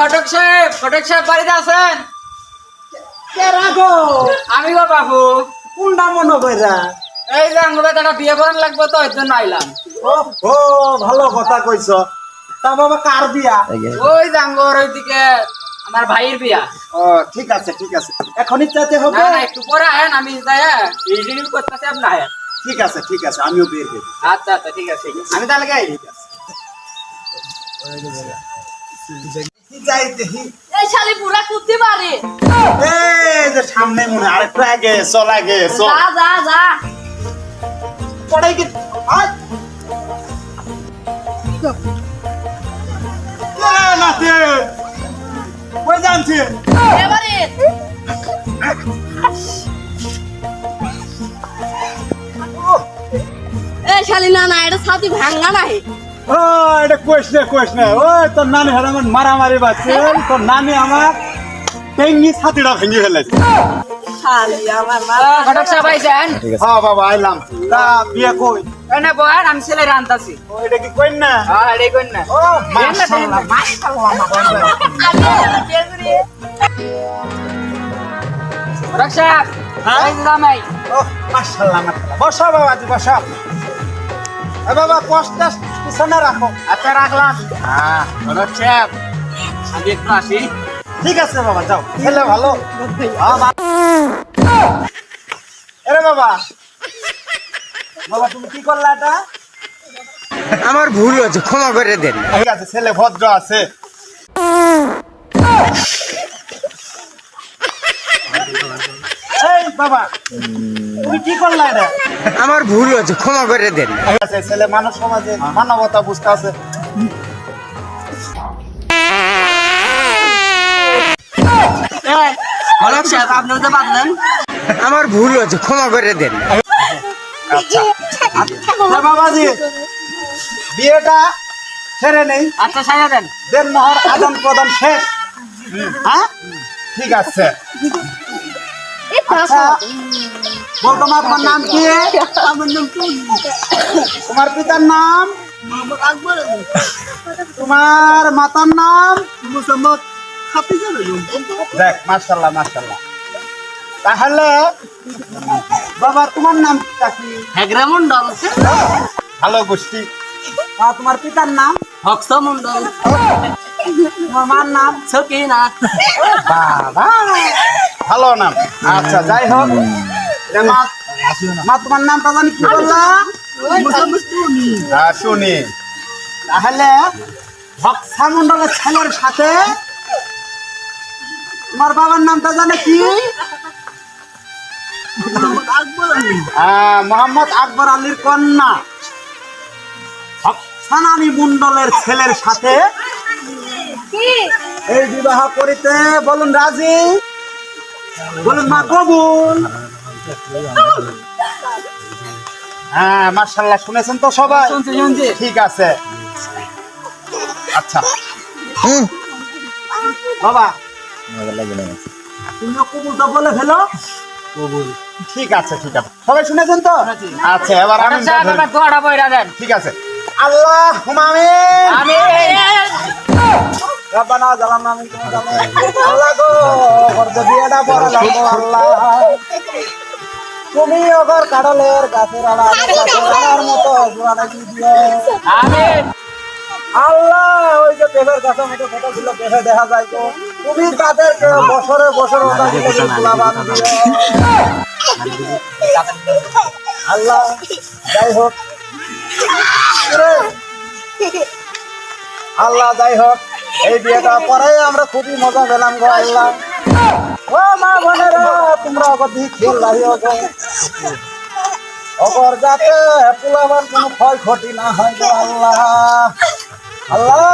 ঘটক সাহেব ঘটক সাহেব বাড়িতে আছেন? রাখো আমি গো বাবু। কোনটা মনে কইরা এই যে আঙ্গুলে একটা বিয়ে করার লাগবে তো এর জন্য আইলাম। ও ও ভালো কথা কইছ। তা বাবা কার বিয়া? ওই যে আঙ্গুর ওইদিকে আমার ভাইয়ের বিয়া। ও ঠিক আছে ঠিক আছে। এখনই চাইতে হবে? না একটু পরে আমি যাই রিডিউ করতেছি আপনি আয়েন ঠিক আছে ঠিক আছে আমিও বের হই। আচ্ছা আচ্ছা ঠিক আছে। ঠিক আছে। আমি তাহলে গাই যাই দেখি? এই শালি পুরা কুত্তি পারে এই যে সামনে মনে আরেকটু আগে চল আগে চল। যা যা। যা পড়াই কি আয়। নাতি। কই জানছি এবারে শালি না না এটা ছাতি ভাঙ্গা নাই। ও এটা কোয়েশ না কোয়েশ না। ওই তোর নানি হলো আমার মারামারি বাচ্চা তোর নানি আমার টেঙ্গি ছাতিটা ভেঙে ফেলেছে। শালি আমার মা ও, ঘটক সাহেব আইছেন হ্যাঁ বাবা আইলাম। তা বিয়ে কই? আমি ছেলে রান্তাছি ও এটা কি কই না? হ্যাঁ করেন না। ও মাশাআল্লাহ মাশাআল্লাহ এটা ঘটক সাহেব হ্যাঁ? জামাই। ও মাশাআল্লাহ মাশাআল্লাহ। বসো বাবা জি বসো। এ বাবা কষ্ট পিছনে রাখো। আচ্ছা রাখলাম। হ্যাঁ সাহেব আমি একটু আসি। ঠিক আছে বাবা যাও। ছেলে ভালো। এরে বাবা। বাবা তুমি কি করলা এটা? আমার ভুল হয়েছে ক্ষমা করে দেন। ঠিক আছে ছেলে ভদ্র আছে। এই বাবা তুমি কি করলা এটা? আমার ভুল হয়েছে ক্ষমা করে দেন। ঠিক আছে ছেলে মানব সমাজে মানবতা বুঝতে আছে। আমার ভুল হয়েছে ক্ষমা করে দেন। আচ্ছা। আচ্ছা বাবাজি বিয়েটা সেরে নেই। আচ্ছা সাজা দেন। দেন মোহর আদান প্রদান শেষ। হ্যাঁ? ঠিক আছে। আচ্ছা। তোমার নাম কি? আমার নাম তোমার পিতার নাম? তোমার মাতার নাম? মুসাম্মদ দেখ মার্শাল্লাহ মার্শাল্লাহ তাহলে বাবা তোমার নাম কি? হেগরা মন্ডল ভালো গোষ্ঠী। আর তোমার পিতার নাম? ভক্স মন্ডল তোমার মার নাম? সকিনা বাবা ভালো নাম। আচ্ছা যাই হোক। মা মা তোমার নামটা জানি কি বললা? হ্যাঁ, শুনি। তাহলে ভক্সা মন্ডলের ছেলের সাথে তোমার বাবার নামটা জানে কি? হ্যাঁ, মোহাম্মদ আকবর আলীর কন্যা। ভক্সানানী মন্ডলের ছেলের সাথে এই বিবাহ করিতে বলুন রাজি? বলুন মা কবুল। হ্যাঁ মার্শাল্লাহ শুনেছেন তো সবাই? শুনছি শুনছি। ঠিক আছে। আচ্ছা। হুম। বাবা। তুমিও কবুলটা বলে ফেলো। কবুল ঠিক আছে ঠিক আছে। সবাই শুনেছেন তো? আচ্ছা এবার আমি দোয়াটা বইরা দেন। ঠিক আছে। আল্লাহ আমি রব্বানা জালামনা মিনকুম আল্লাহ গো বিয়েটা বড় আল্লাহ। তুমি অগর কাডলের গাছের আড়া আড়ার মতো জোয়ানা কি দিও আমিন। আল্লাহ ওই যে পেঁপের গাছের মতো ফটো ছিল পেঁপে দেখা যায় তো। তুমি তাদেরকে বছরে বছরে ওটাকে লাভান দিও আল্লাহ যাই হোক। রে, আল্লাহ যাই হোক। এই বিয়েটা পরে আমরা খুবই মজা পেলাম গো আল্লাহ। ও মা বোনেরা তোমরা অগতি খেল লাগিও গো। অগর যাতে পোলাবার কোনো ক্ষয়ক্ষতি না হয় আল্লাহ। আল্লাহ